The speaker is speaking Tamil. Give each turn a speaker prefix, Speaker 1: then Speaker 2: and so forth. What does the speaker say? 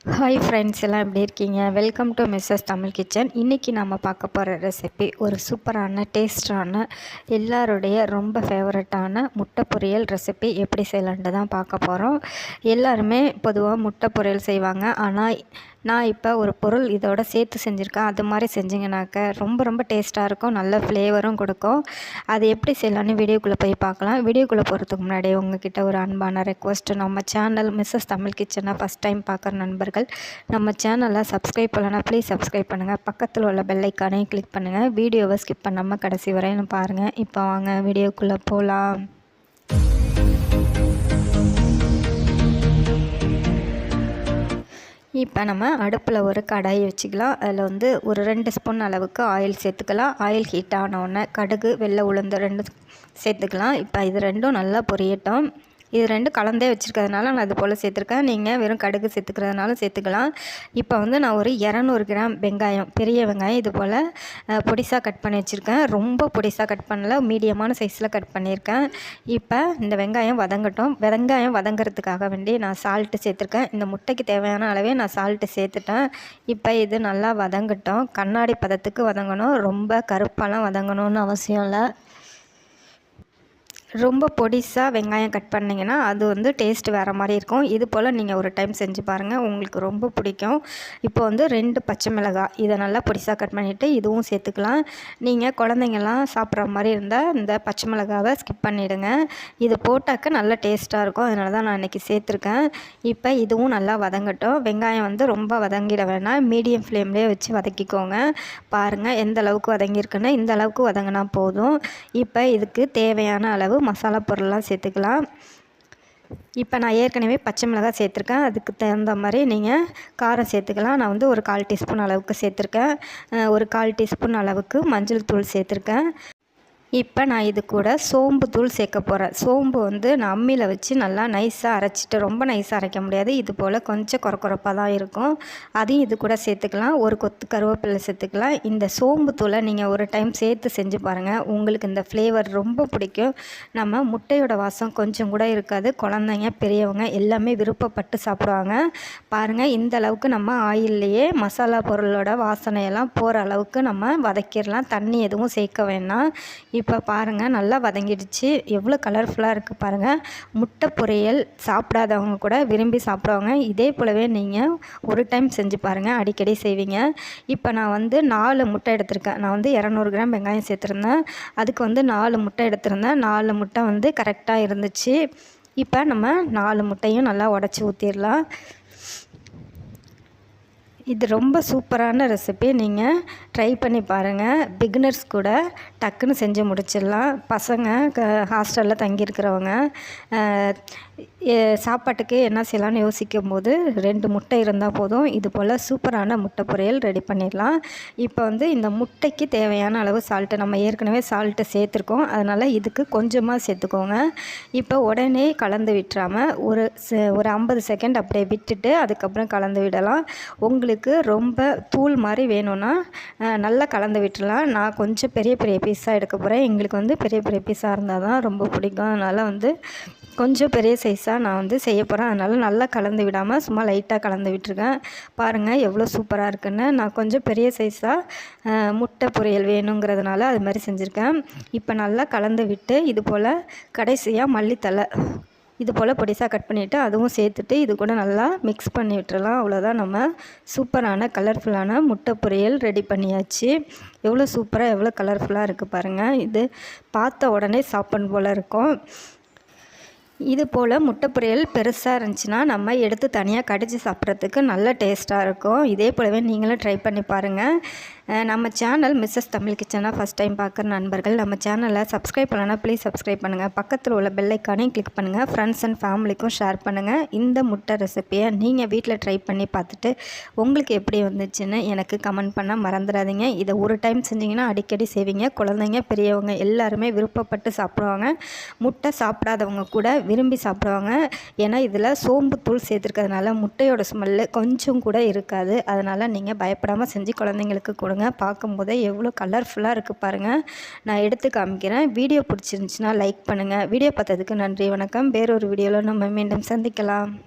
Speaker 1: ஹாய் ஃப்ரெண்ட்ஸ் எல்லாம் எப்படி இருக்கீங்க? Welcome to Mrs Tamil kitchen இன்றைக்கி நம்ம பார்க்க போகிற ரெசிபி ஒரு சூப்பரான டேஸ்டான எல்லாருடைய ரொம்ப ஃபேவரட்டான முட்டை பொரியல் ரெசிபி எப்படி செய்யலான்ட்டு தான் பார்க்க போகிறோம் எல்லாருமே பொதுவாக முட்டை பொரியல் செய்வாங்க. ஆனால் நான் இப்போ ஒரு பொருள் இதோட சேர்த்து செஞ்சுருக்கேன். அது மாதிரி செஞ்சிங்கனாக்க ரொம்ப ரொம்ப டேஸ்ட்டாக இருக்கும். நல்ல ஃப்ளேவரும் கொடுக்கும். அது எப்படி செய்யலான்னு வீடியோக்குள்ளே போய் பார்க்கலாம். வீடியோக்குள்ளே போகிறதுக்கு முன்னாடி உங்ககிட்ட ஒரு அன்பான ரெக்வஸ்ட்டு நம்ம சேனல் மிஸ்ஸஸ் தமிழ் கிச்சனை ஃபஸ்ட் டைம் பார்க்குற நண்பர் நண்பர்கள் நம்ம சேனலை சப்ஸ்கிரைப் பண்ணலாம் ப்ளீஸ் சப்ஸ்கிரைப் பண்ணுங்கள் பக்கத்தில் உள்ள பெல்லைக்கானையும் கிளிக் பண்ணுங்கள் வீடியோவை ஸ்கிப் பண்ணாமல் கடைசி வரையும் பாருங்கள் இப்போ வாங்க வீடியோக்குள்ளே போகலாம் இப்போ நம்ம அடுப்பில் ஒரு கடாயை வச்சுக்கலாம். அதில் வந்து ஒரு ரெண்டு ஸ்பூன் அளவுக்கு ஆயில் சேர்த்துக்கலாம். ஆயில் ஹீட் ஆனவுடனே கடுகு வெள்ளை உளுந்து ரெண்டு சேர்த்துக்கலாம். இப்போ இது ரெண்டும் நல்லா பொரியட்டும். இது ரெண்டும் கலந்தே வச்சுருக்கிறதுனால நான் அது போல் சேர்த்துருக்கேன். நீங்கள் வெறும் கடுகு சேர்த்துக்கிறதுனாலும் சேர்த்துக்கலாம். இப்போ வந்து நான் ஒரு இரநூறு கிராம் வெங்காயம் பெரிய வெங்காயம் இது போல் பொடிசாக கட் பண்ணி வச்சுருக்கேன். ரொம்ப பொடிசாக கட் பண்ணல மீடியமான சைஸில் கட் பண்ணியிருக்கேன். இப்போ இந்த வெங்காயம் வதங்கட்டும். வெங்காயம் வதங்கிறதுக்காக வேண்டி நான் சால்ட்டு சேர்த்துருக்கேன். இந்த முட்டைக்கு தேவையான அளவே நான் சால்ட்டு சேர்த்துட்டேன். இப்போ இது நல்லா வதங்கட்டும். கண்ணாடி பதத்துக்கு வதங்கணும். ரொம்ப கருப்பாலாம் வதங்கணும்னு அவசியம் இல்லை. ரொம்ப பொடிசாக வெங்காயம் கட் பண்ணிங்கன்னா அது வந்து டேஸ்ட் வேறு மாதிரி இருக்கும். இது போல் நீங்கள் ஒரு டைம் செஞ்சு பாருங்கள் உங்களுக்கு ரொம்ப பிடிக்கும். இப்போ வந்து ரெண்டு பச்சை மிளகாய் இதை நல்லா பொடிசாக கட் பண்ணிவிட்டு இதுவும் சேர்த்துக்கலாம். நீங்கள் குழந்தைங்கள்லாம் சாப்பிட்ற மாதிரி இருந்தால் இந்த பச்சை மிளகாவை ஸ்கிப் பண்ணிவிடுங்க இது போட்டாக்க நல்ல டேஸ்ட்டாக இருக்கும். அதனால தான் நான் இன்றைக்கி சேர்த்துருக்கேன். இப்போ இதுவும் நல்லா வதங்கட்டும். வெங்காயம் வந்து ரொம்ப வதங்கிட வேணாம். மீடியம் ஃப்ளேம்லேயே வச்சு வதக்கிக்கோங்க. பாருங்கள் எந்த அளவுக்கு வதங்கியிருக்குன்னு. இந்த அளவுக்கு வதங்கினா போதும். இப்போ இதுக்கு தேவையான அளவு மசாலா பொருள்லாம் சேர்த்துக்கலாம். இப்போ நான் ஏற்கனவே பச்சை மிளகாய் சேர்த்துருக்கேன். அதுக்கு தகுந்த மாதிரி நீங்கள் காரம் சேர்த்துக்கலாம். நான் வந்து ஒரு கால் டீஸ்பூன் அளவுக்கு சேர்த்துருக்கேன். ஒரு கால் டீஸ்பூன் அளவுக்கு மஞ்சள் தூள் சேர்த்துருக்கேன். இப்போ நான் இது கூட சோம்பு தூள் சேர்க்க போகிறேன் சோம்பு வந்து நான் அம்மியில் வச்சு நல்லா நைஸாக அரைச்சிட்டு ரொம்ப நைஸாக அரைக்க முடியாது. இது போல் கொஞ்சம் குறக்குறப்பாக தான் இருக்கும். அதையும் இது கூட சேர்த்துக்கலாம். ஒரு கொத்து கருவேப்பிலை சேர்த்துக்கலாம். இந்த சோம்பு தூளை நீங்கள் ஒரு டைம் சேர்த்து செஞ்சு பாருங்கள் உங்களுக்கு இந்த ஃப்ளேவர் ரொம்ப பிடிக்கும். நம்ம முட்டையோட வாசம் கொஞ்சம் கூட இருக்காது. குழந்தைங்க பெரியவங்க எல்லாமே விருப்பப்பட்டு சாப்பிடுவாங்க. பாருங்கள் இந்த அளவுக்கு நம்ம ஆயில்லையே மசாலா பொருளோட வாசனையெல்லாம் போகிற அளவுக்கு நம்ம வதக்கிடலாம். தண்ணி எதுவும் சேர்க்க வேணாம் இப்போ பாருங்கள் நல்லா வதங்கிடுச்சு. எவ்வளோ கலர்ஃபுல்லாக இருக்குது பாருங்கள் முட்டை பொரியல் சாப்பிடாதவங்க கூட விரும்பி சாப்பிடுவாங்க. இதே போலவே நீங்கள் ஒரு டைம் செஞ்சு பாருங்கள் அடிக்கடி செய்வீங்க. இப்போ நான் வந்து நாலு முட்டை எடுத்திருக்கேன். நான் வந்து இரநூறு கிராம் வெங்காயம் சேர்த்துருந்தேன். அதுக்கு வந்து நாலு முட்டை எடுத்திருந்தேன். நாலு முட்டை வந்து கரெக்டாக இருந்துச்சு. இப்போ நம்ம நாலு முட்டையும் நல்லா உடச்சி ஊற்றிடலாம் இது ரொம்ப சூப்பரான ரெசிபி நீங்கள் ட்ரை பண்ணி பாருங்கள் பிகினர்ஸ் கூட டக்குன்னு செஞ்சு முடிச்சிடலாம். பசங்க க ஹாஸ்டலில் தங்கியிருக்கிறவங்க சாப்பாட்டுக்கு என்ன செய்யலாம்னு யோசிக்கும் போது ரெண்டு முட்டை இருந்தால் போதும். இது போல் சூப்பரான முட்டை பொரியல் ரெடி பண்ணிடலாம். இப்போ வந்து இந்த முட்டைக்கு தேவையான அளவு சால்ட்டு நம்ம ஏற்கனவே சால்ட்டு சேர்த்துருக்கோம். அதனால் இதுக்கு கொஞ்சமாக சேர்த்துக்கோங்க. இப்போ உடனே கலந்து விட்டுறாமல் ஒரு ஒரு ஐம்பது செகண்ட் அப்படியே விட்டுட்டு அதுக்கப்புறம் கலந்து விடலாம். உங்களுக்கு ரொம்ப தூள் மாதிரி வேணும்னா நல்லா கலந்து விட்டுலாம் நான் கொஞ்சம் பெரிய பெரிய பீஸாக எடுக்க போகிறேன் எங்களுக்கு வந்து பெரிய பெரிய பீஸாக இருந்தால் தான் ரொம்ப பிடிக்கும். அதனால் வந்து கொஞ்சம் பெரிய சைஸாக நான் வந்து செய்ய போகிறேன் அதனால் நல்லா கலந்து விடாமல் சும்மா லைட்டாக கலந்து விட்டுருக்கேன். பாருங்கள் எவ்வளோ சூப்பராக இருக்குன்னு. நான் கொஞ்சம் பெரிய சைஸாக முட்டை பொரியல் வேணுங்கிறதுனால அது மாதிரி செஞ்சுருக்கேன். இப்போ நல்லா கலந்து விட்டு இது போல் கடைசியாக மல்லித்தலை இது போல் பொடிசாக கட் பண்ணிவிட்டு அதுவும் சேர்த்துட்டு இது கூட நல்லா மிக்ஸ் பண்ணி விட்டுறலாம். அவ்வளோதான் நம்ம சூப்பரான கலர்ஃபுல்லான முட்டை பொரியல் ரெடி பண்ணியாச்சு. எவ்வளோ சூப்பராக எவ்வளோ கலர்ஃபுல்லாக இருக்குது பாருங்கள் இது பார்த்த உடனே சாப்பிட்ணும் போல் இருக்கும். இது போல் முட்டை பொரியல் பெருசாக இருந்துச்சுன்னா நம்ம எடுத்து தனியாக கடித்து சாப்பிட்றதுக்கு நல்ல டேஸ்ட்டாக இருக்கும். இதே போலவே நீங்களும் ட்ரை பண்ணி பாருங்கள் நம்ம சேனல் மிஸ்ஸஸ் தமிழ் கிச்சனாக ஃபஸ்ட் டைம் பார்க்குற நண்பர்கள். நம்ம சேனலை சப்ஸ்கிரைப் பண்ணலன்னா ப்ளீஸ் சப்ஸ்கிரைப் பண்ணுங்கள் பக்கத்தில் உள்ள பெல்லைக்கானையும் கிளிக் பண்ணுங்கள் ஃப்ரெண்ட்ஸ் அண்ட் ஃபேமிலிக்கும் ஷேர் பண்ணுங்கள் இந்த முட்டை ரெசிப்பியை நீங்கள் வீட்டில் ட்ரை பண்ணி பார்த்துட்டு உங்களுக்கு எப்படி வந்துச்சுன்னு எனக்கு கமெண்ட் பண்ண மறந்துடாதீங்க. இதை ஒரு டைம் செஞ்சிங்கன்னா அடிக்கடி செய்வீங்க. குழந்தைங்க பெரியவங்க எல்லாருமே விருப்பப்பட்டு சாப்பிடுவாங்க. முட்டை சாப்பிடாதவங்க கூட விரும்பி சாப்பிடுவாங்க. ஏன்னா இதில் சோம்பு தூள் சேர்த்துருக்கிறதுனால முட்டையோட ஸ்மெல்லு கொஞ்சம் கூட இருக்காது. அதனால் நீங்கள் பயப்படாமல் செஞ்சு குழந்தைங்களுக்கு கொடுங்க. பார்க்கும்போதே எவ்வளோ கலர்ஃபுல்லாக இருக்குது பாருங்கள் நான் எடுத்து காமிக்கிறேன். வீடியோ பிடிச்சிருந்துச்சின்னா லைக் பண்ணுங்கள் வீடியோ பார்த்ததுக்கு நன்றி வணக்கம். வேறொரு வீடியோவில் நம்ம மீண்டும் சந்திக்கலாம்.